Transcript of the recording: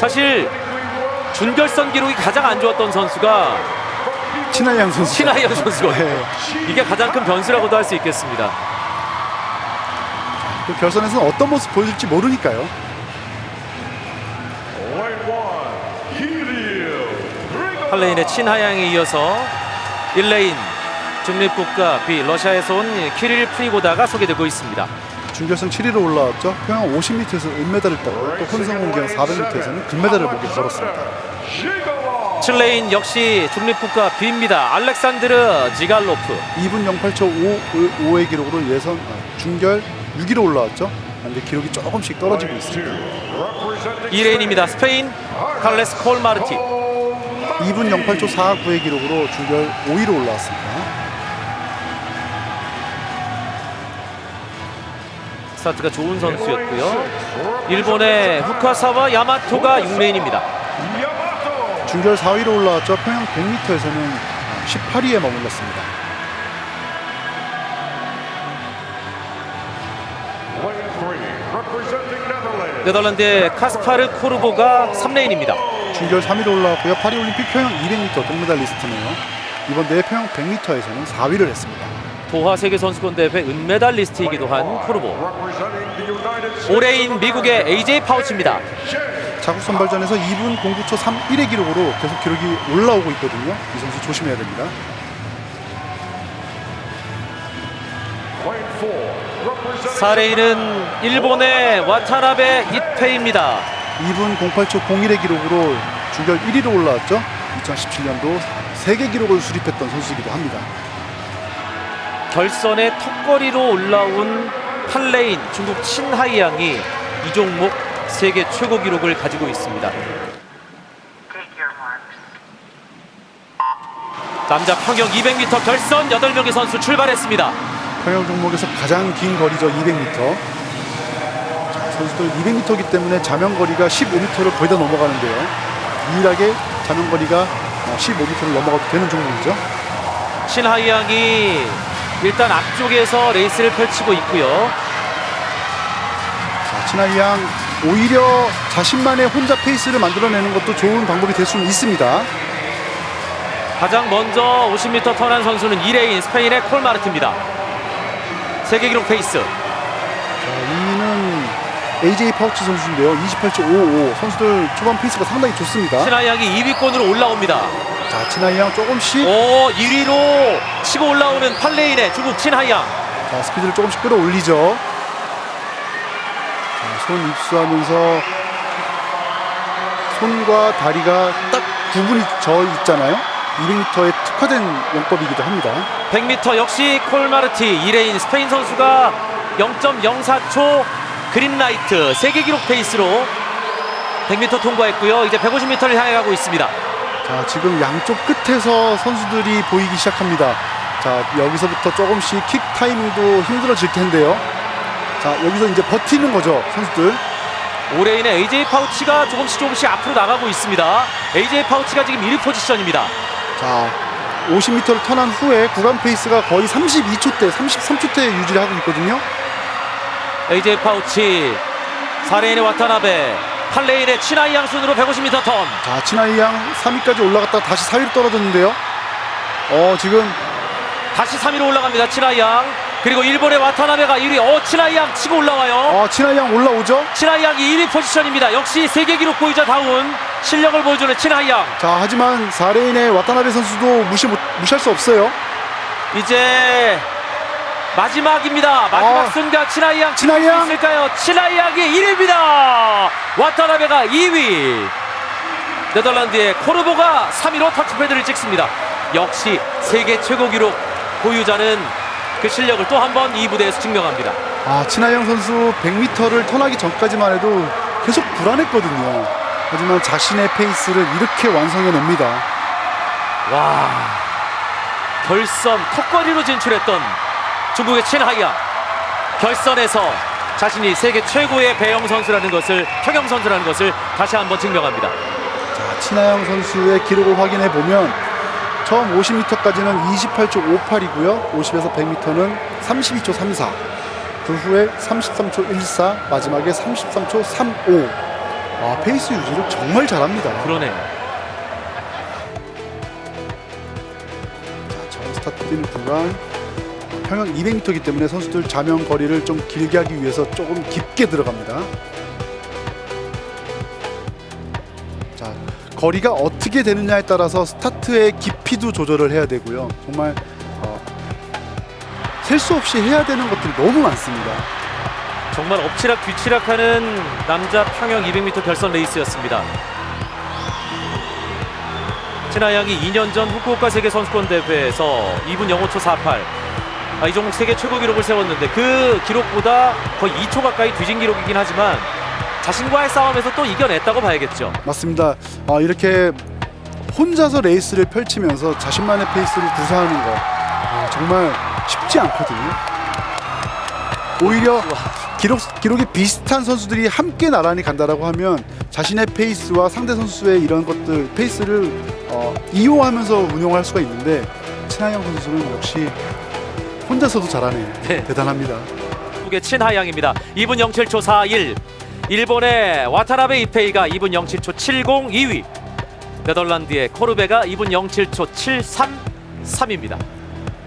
사실 준결선 기록이 가장 안 좋았던 선수가 친하양 선수. 신하이영 선수거든요. 네. 이게 가장 큰 변수라고도 할 수 있겠습니다. 그 결선에서는 어떤 모습 보여줄지 모르니까요. 팔레인의 친하양에 이어서 1레인 중립국가 B 러시아에서 온 키릴 프리고다가 소개되고 있습니다. 준결승 7위로 올라왔죠. 평양 50m에서 은메달을 따고 또 혼성공경 400m에서는 금메달을 목에 걸었습니다. 7레인 역시 중립국가 B입니다. 알렉산드르 지갈로프 2분 08초 5, 의 기록으로 예선 아, 중결 6위로 올라왔죠. 근데 기록이 조금씩 떨어지고 있습니다. 2레인입니다. 스페인 칼레스 콜마르티 2분 08초 49의 기록으로 중결 5위로 올라왔습니다. 스타트가 좋은 선수였고요. 일본의 후카사와 야마토가 6레인입니다. 중결 4위로 올라왔죠. 평양 100m에서는 18위에 머물렀습니다. 네덜란드의 카스파르 코르보가 3레인입니다. 중결 3위로 올라왔고요. 파리올림픽 평양 200m 동메달리스트네요. 이번 대회 평양 100m에서는 4위를 했습니다. 도하 세계 선수권 대회 은메달리스트이기도 한 코르보. 5레인 미국의 AJ 파우치입니다. 자국 선발전에서 2분 09초 31의 기록으로 계속 기록이 올라오고 있거든요. 이 선수 조심해야 됩니다. 4레인은 일본의 와타나베 이페입니다. 2분 08초 01의 기록으로 중결 1위로 올라왔죠. 2017년도 세계 기록을 수립했던 선수이기도 합니다. 결선에 턱걸이로 올라온 8레인 중국 친하이양이 이 종목 세계 최고 기록을 가지고 있습니다. 남자 평영 200m 결선 8명의 선수 출발했습니다. 평영 종목에서 가장 긴 거리죠. 200m. 자, 선수들 200m이기 때문에 자면 거리가 15m를 거의 다 넘어가는데요. 유일하게 자면 거리가 15m를 넘어가도 되는 종목이죠. 신하이양이 일단 앞쪽에서 레이스를 펼치고 있고요. 자, 친하이양 오히려 자신만의 혼자 페이스를 만들어내는 것도 좋은 방법이 될 수는 있습니다. 가장 먼저 50m 턴한 선수는 2레인 스페인의 콜마르트입니다. 세계 기록 페이스. 자, 2위는 AJ 파우치 선수인데요. 28.55 선수들 초반 페이스가 상당히 좋습니다. 신하이양이 2위권으로 올라옵니다. 자, 친하이양 조금씩 오 1위로 치고 올라오는 8레인의 중국 친하이양. 자, 스피드를 조금씩 끌어올리죠. 자, 손 입수하면서 손과 다리가 딱 구분이 져 있잖아요. 200m에 특화된 영법이기도 합니다. 100m 역시 콜마르티 2레인 스페인 선수가 0.04초 그린라이트 세계 기록 페이스로 100m 통과했고요. 이제 150m를 향해 가고 있습니다. 자, 지금 양쪽 끝에서 선수들이 보이기 시작합니다. 자, 여기서부터 조금씩 킥 타이밍도 힘들어질 텐데요. 자, 여기서 이제 버티는 거죠, 선수들. 5레인의 AJ 파우치가 조금씩 조금씩 앞으로 나가고 있습니다. AJ 파우치가 지금 1위 포지션입니다. 자, 50m를 턴한 후에 구간 페이스가 거의 32초대, 33초대 유지를 하고 있거든요. AJ 파우치 4레인의 와타나베 8레인의 치나이양 순으로 150m 턴 자, 치나이양 3위까지 올라갔다가 다시 4위로 떨어졌는데요. 어, 지금 다시 3위로 올라갑니다. 치나이양 그리고 일본의 와타나베가 1위 어 치나이양 치고 올라와요. 어, 치나이양 올라오죠. 치나이양이 1위 포지션입니다. 역시 세계 기록 보유자 다운 실력을 보여주는 치나이양 자, 하지만 4레인의 와타나베 선수도 무시 못, 무시할 수 없어요. 이제 마지막입니다. 마지막 아. 순간 치나이양 치나이양. 있을까요? 치나이양이 1위입니다. 와타나베가 2위. 네덜란드의 코르보가 3위로 터치패드를 찍습니다. 역시 세계 최고 기록 보유자는 그 실력을 또 한 번 이 무대에서 증명합니다. 아, 치나이양 선수 100m를 턴하기 전까지만 해도 계속 불안했거든요. 하지만 자신의 페이스를 이렇게 완성해냅니다. 와 결선 턱걸이로 진출했던 중국의 친하이양 결선에서 자신이 세계 최고의 배영 선수라는 것을 평영 선수라는 것을 다시 한번 증명합니다. 자, 치나영 선수의 기록을 확인해 보면 처음 50m까지는 28초 58이고요. 50에서 100m는 32초 34. 그 후에 33초 14, 마지막에 33초 35. 아, 페이스 유지를 정말 잘합니다. 그러네요. 자, 저 스타트 뛰는 구간 평양 200m이기 때문에 선수들 자명 거리를 좀 길게 하기 위해서 조금 깊게 들어갑니다. 자, 거리가 어떻게 되느냐에 따라서 스타트의 깊이도 조절을 해야 되고요. 정말 어, 셀수 없이 해야 되는 것들이 너무 많습니다. 정말 엎치락 뒤치락하는 남자 평영 200m 결선 레이스였습니다. 신하양이 2년 전 후쿠오카 세계 선수권 대회에서 2분 05초 48. 아, 이 종목 세계 최고 기록을 세웠는데 그 기록보다 거의 2초 가까이 뒤진 기록이긴 하지만 자신과의 싸움에서 또 이겨냈다고 봐야겠죠. 맞습니다. 아, 이렇게 혼자서 레이스를 펼치면서 자신만의 페이스를 구사하는 거 아, 정말 쉽지 않거든요. 오히려 기록 기록이 비슷한 선수들이 함께 나란히 간다라고 하면 자신의 페이스와 상대 선수의 이런 것들 페이스를 어, 이용하면서 운용할 수가 있는데 친하영 선수는 역시 혼자서도 잘하네요. 네. 대단합니다. 한국의 친하양입니다. 2분 07초 41. 일본의 와타나베 이페이가 2분 07초 70 2위. 네덜란드의 코르베가 2분 07초 733입니다.